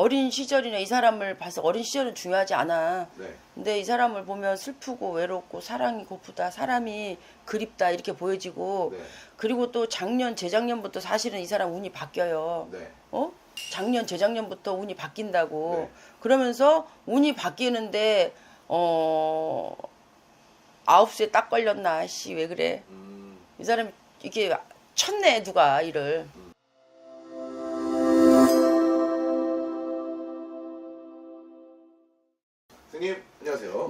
어린 시절이나 이 사람을 봐서 어린 시절은 중요하지 않아. 네. 근데 이 사람을 보면 슬프고 외롭고 사랑이 고프다, 사람이 그립다 이렇게 보여지고 네. 그리고 또 작년, 재작년부터 사실은 이 사람 운이 바뀌어요. 네. 어? 작년, 재작년부터 운이 바뀐다고. 네. 그러면서 운이 바뀌는데 어 아홉 수에 딱 걸렸나? 씨 왜 그래? 음. 이 사람이 이게 쳤네 누가 일을. 선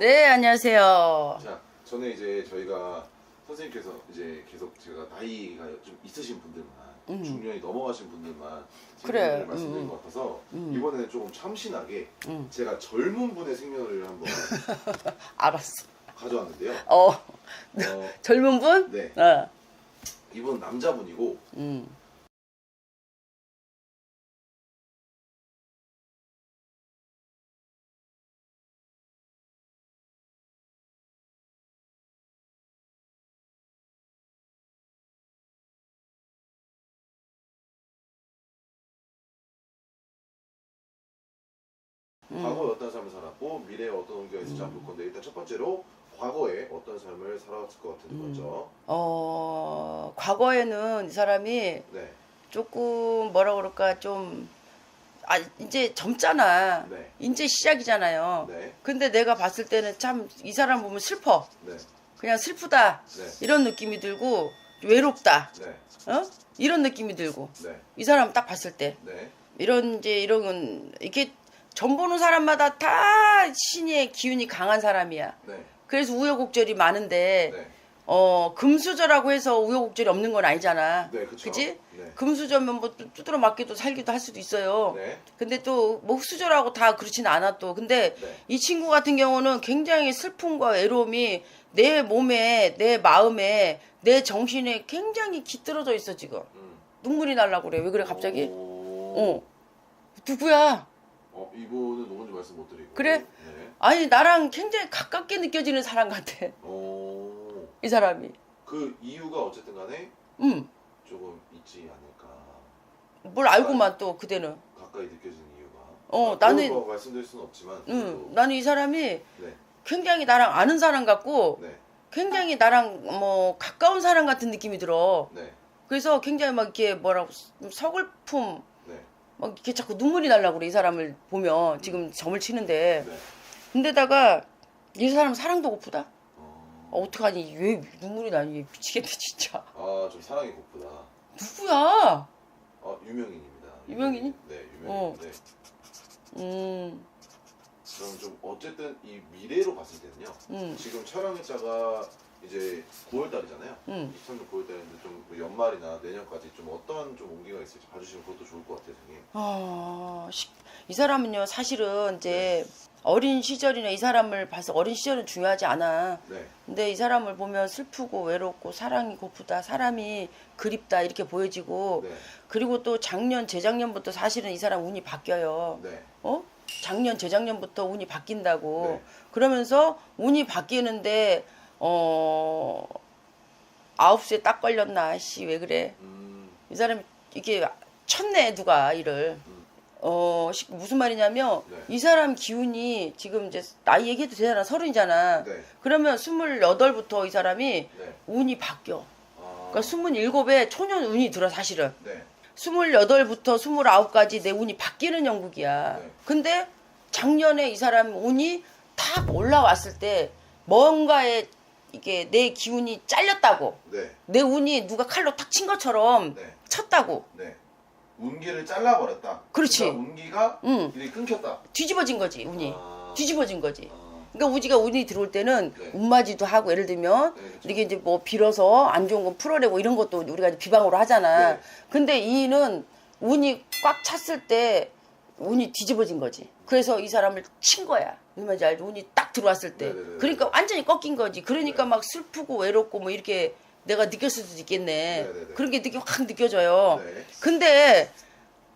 네 안녕하세요. 자, 저는 이제 저희가 선생님께서 이제 계속 제가 나이가 좀 있으신 분들만 음. 중년이 넘어가신 분들만 그래, 생년을 말씀드린 음, 것 같아서 음. 이번에는 조금 참신하게 음. 제가 젊은 분의 생년을 한번 알았어. 가져왔는데요. 어 어, 젊은 분? 네, 어. 이분 남자분이고 과거에 어떤 삶을 살았고 미래에 어떤 운기가 있을지 한번 볼 건데 일단 첫 번째로 과거에 어떤 삶을 살았을 것 같은데 음. 먼저 어 과거에는 이 사람이 네, 조금 뭐라 그럴까 좀 아 이제 젊잖아. 네, 이제 시작이잖아요. 네, 근데 내가 봤을 때는 참 이 사람 보면 슬퍼. 네, 그냥 슬프다. 네, 이런 느낌이 들고 외롭다. 네, 어? 이런 느낌이 들고 네, 이 사람 딱 봤을 때 네, 이런 이제 이런 건 이게 점 보는 사람마다 다 신의 기운이 강한 사람이야. 네, 그래서 우여곡절이 많은데 네, 어 금수저라고 해서 우여곡절이 없는 건 아니잖아. 네, 그쵸. 그지? 네, 금수저면 뭐 뚜- 두드러 맞기도 살기도 할 수도 있어요. 네, 근데 또뭐 흑수저라고 다 그렇진 않아 또. 근데 네, 이 친구 같은 경우는 굉장히 슬픔과 외로움이 내 몸에, 내 마음에, 내 정신에 굉장히 깃들어져 있어 지금. 음. 눈물이 날라고 그래. 왜 그래 갑자기? 오. 어. 누구야? 어, 이분은 누군지 말씀 못 드리고. 그래? 네. 아니 나랑 굉장히 가깝게 느껴지는 사람 같아. 오. 이 사람이. 그 이유가 어쨌든 간에 음. 조금 있지 않을까. 뭘 알고만 또 그대는. 가까이 느껴지는 이유가. 어, 그건 나는- 뭐 말씀드릴 수는 없지만. 응. 그래도- 나는 이 사람이 네, 굉장히 나랑 아는 사람 같고 네, 굉장히 나랑 뭐 가까운 사람 같은 느낌이 들어. 네, 그래서 굉장히 막 이렇게 뭐라고 서글픔 네, 막 이렇게 자꾸 눈물이 날라고 그래 이 사람을 보면 지금 점을 치는데 네. 근데다가 이 사람 사랑도 고프다 어. 어, 어떡하니 왜 눈물이 나니 미치겠네 진짜 아, 좀 사랑이 고프다. 누구야 어, 유명인입니다. 유명인이? 네, 어. 유명인인데. 음, 그럼 좀 어쨌든 이 미래로 봤을 때는요. 음, 지금 촬영했다가 이제 9월 달이잖아요. 음. 23년 9월 달인데 좀뭐 연말이나 내년까지 좀 어떤 좀 온기가 있을지 봐주시면 그것도 좋을 것 같아요, 선생님. 아, 시- 이 사람은요 사실은 이제 어린 시절이나 이 사람을 봐서 어린 시절은 중요하지 않아 네, 근데 이 사람을 보면 슬프고 외롭고 사랑이 고프다 사람이 그립다 이렇게 보여지고 네, 그리고 또 작년 재작년부터 사실은 이 사람 운이 바뀌어요. 네, 어? 작년 재작년부터 운이 바뀐다고. 네. 그러면서 운이 바뀌는데 어 아홉 수에 딱 걸렸나? 씨 왜 그래? 음, 이 사람이 이게 쳤네 누가 일을. 음. 어 시- 무슨 말이냐면 네. 이 사람 기운이 지금 이제 나이 얘기해도 되잖아 서른이잖아. 네, 그러면 스물여덟부터 이 사람이 네. 운이 바뀌어. 아, 그러니까 스물일곱에 초년 운이 들어 사실은. 네, 스물여덟부터 스물아홉까지 내 운이 바뀌는 영국이야. 네. 근데 작년에 이 사람 운이 탁 올라왔을 때 뭔가에 이게 내 기운이 잘렸다고. 네, 내 운이 누가 칼로 탁 친 것처럼 네, 쳤다고. 네. 운기를 잘라버렸다. 그렇지. 그러니까 운기가 응. 이렇게 끊겼다. 뒤집어진 거지, 운이. 아. 뒤집어진 거지. 아, 그러니까 우지가 운이 들어올 때는 네. 운맞이도 하고 예를 들면 네, 그렇죠. 이게 이제 뭐 빌어서 안 좋은 건 풀어내고 이런 것도 우리가 비방으로 하잖아. 네. 근데 이는 운이 꽉 찼을 때 운이 뒤집어진 거지. 그래서 이 사람을 친 거야. 말인지 알지? 운이 딱 들어왔을 때. 네네네. 그러니까 완전히 꺾인 거지. 그러니까 네. 막 슬프고 외롭고 뭐 이렇게 내가 느꼈을 수도 있겠네. 네네네. 그런 게 느껴 확 느껴져요. 네, 근데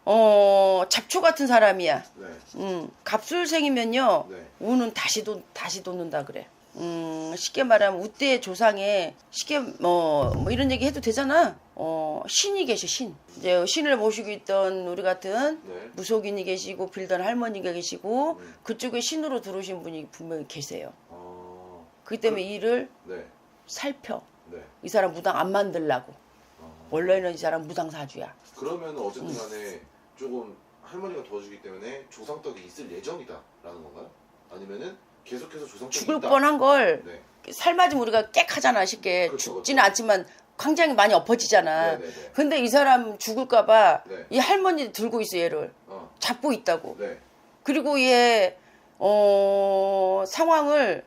어 잡초 같은 사람이야. 네, 음, 갑술생이면요. 네. 운은 다시 돈 다시 돋는다 그래. 음, 쉽게 말하면 우대의 조상에 쉽게 뭐, 뭐 이런 얘기 해도 되잖아. 어, 신이 계셔 신. 이제 신을 모시고 있던 우리 같은 네. 무속인이 계시고 빌던 할머니가 계시고 음. 그쪽에 신으로 들어오신 분이 분명히 계세요. 어, 그렇기 때문에 일을 네. 살펴. 네. 이 사람 무당 안 만들라고. 어. 원래는 이 사람 무당 사주야. 그러면 어쨌든 간에 조금 할머니가 도와주기 때문에 조상떡이 있을 예정이다라는 건가요? 아니면은 계속해서 조상떡이 죽을 있다? 뻔한 걸 네. 삶아지면 우리가 깨하잖아 쉽게 그쵸, 죽지는 그쵸. 않지만 굉장히 많이 엎어지잖아. 네네네. 근데 이 사람 죽을까봐 네. 이 할머니 들고 있어 얘를 어. 잡고 있다고. 네. 그리고 얘 어, 상황을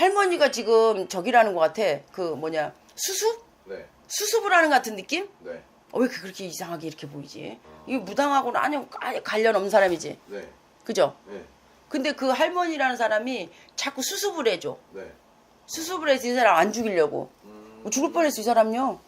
할머니가 지금 저기라는 것 같아. 그 뭐냐 수습? 네. 수습을 하는 것 같은 느낌? 네. 어, 왜 그렇게 이상하게 이렇게 보이지? 어. 이 무당하고는 아니 아니 관련 없는 사람이지. 네. 그죠? 네. 근데 그 할머니라는 사람이 자꾸 수습을 해줘. 네. 수습을 해서 이 사람 안 죽이려고. 음, 뭐 죽을 뻔했어 이 사람요.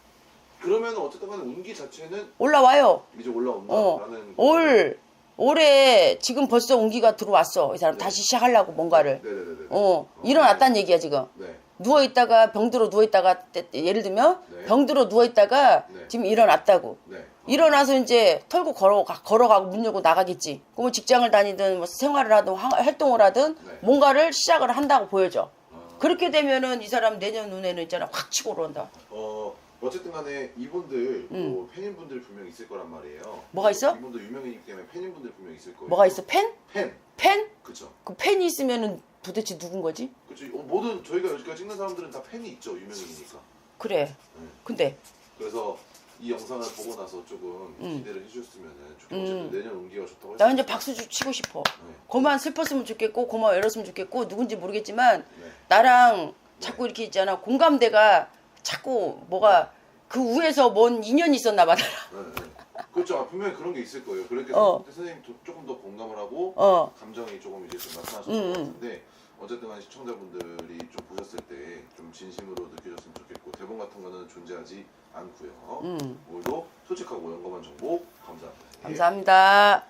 그러면 어쨌든 간에 운기 자체는 올라와요. 이제 어. 올라온다라는 올 올해 지금 벌써 온기가 들어왔어. 이 사람 네. 다시 시작하려고 뭔가를. 네네네네. 어 일어났다는 얘기야 지금. 네. 누워 있다가 병들어 누워 있다가 때- 예를 들면 네. 병들어 누워 있다가 네. 지금 일어났다고. 네. 일어나서 이제 털고 걸어 걸어가고 문 열고 나가겠지. 그러면 직장을 다니든 뭐 생활을 하든 화- 활동을 하든 네. 뭔가를 시작을 한다고 보여져. 어, 그렇게 되면은 이 사람 내년 눈에는 있잖아 확 치고 올라온다. 어 어쨌든 간에 이분들 음. 뭐 팬인분들 분명 있을 거란 말이에요. 뭐가 있어? 이분도 유명인이기 때문에 팬인분들 분명 있을 거예요. 뭐가 있어? 팬? 팬. 팬? 그쵸. 그 팬이 있으면은 도대체 누군 거지? 그쵸. 어, 모든 저희가 여기까지 찍는 사람들은 다 팬이 있죠. 유명인이니까. 그래. 네. 근데 그래서 이 영상을 보고 나서 조금 음. 기대를 해주셨으면은 조금 음. 내년 운기가 좋다고 나. 이제 박수 주- 치고 싶어. 네. 고만 슬펐으면 좋겠고 고만 외로웠으면 좋겠고 누군지 모르겠지만 네. 나랑 자꾸 이렇게 있잖아 공감대가 자꾸 뭐가 그 위에서 뭔 인연이 있었나 봐. 네, 네. 그렇죠. 아, 분명히 그런 게 있을 거예요. 그렇게 어. 선생님 도- 조금 더 공감을 하고 어. 감정이 조금 이제 좀 나타나셨던 음, 것 음. 같은데 어쨌든 간에 시청자분들이 좀 보셨을 때 좀 진심으로 느껴졌으면 좋겠고 대본 같은 거는 존재하지 않고요. 음. 오늘도 솔직하고 영감한 정보 감사합니다. 예. 감사합니다.